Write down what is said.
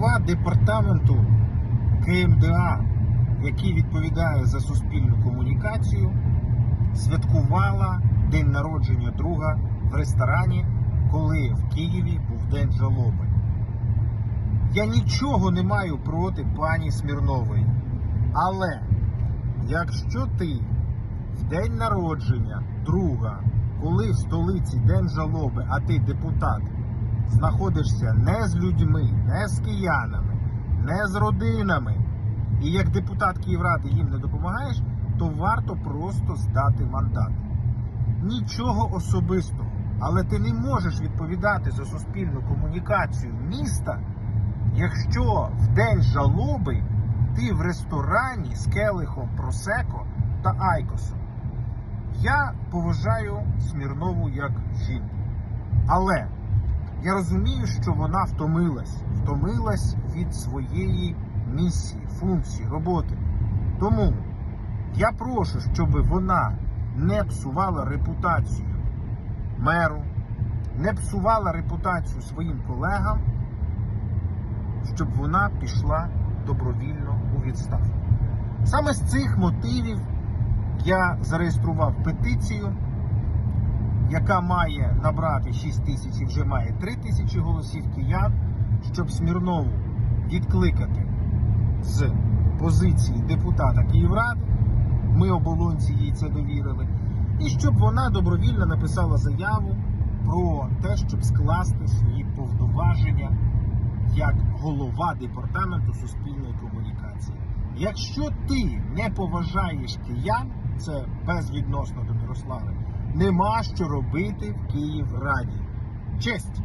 голова департаменту КМДА, який відповідає за суспільну комунікацію, святкувала день народження друга в ресторані, коли в Києві був день жалоби. Я нічого не маю проти пані Смірнової. Але якщо ти в день народження друга, коли в столиці день жалоби, а ти депутат, знаходишся не з людьми, не з киянами, не з родинами, і як депутат Київради їм не допомагаєш, то варто просто здати мандат. Нічого особистого, але ти не можеш відповідати за суспільну комунікацію міста, якщо в день жалоби ти в ресторані з келихом Просеко та Айкосом. Я поважаю Смірнову як жінку. Але я розумію, що вона втомилась, втомилась від своєї місії, функції, роботи. Тому я прошу, щоб вона не псувала репутацію меру, не псувала репутацію своїм колегам, щоб вона пішла добровільно у відставку. Саме з цих мотивів я зареєстрував петицію, яка має набрати 6 тисяч і вже має 3 тисячі голосів киян, щоб Смірнову відкликати з позиції депутата Київради. Ми оболонці їй це довірили. І щоб вона добровільно написала заяву про те, щоб скласти свої повноваження як голова департаменту суспільної комунікації. Якщо ти не поважаєш киян, це безвідносно до Мирослави, нема що робити в Київраді. Честь!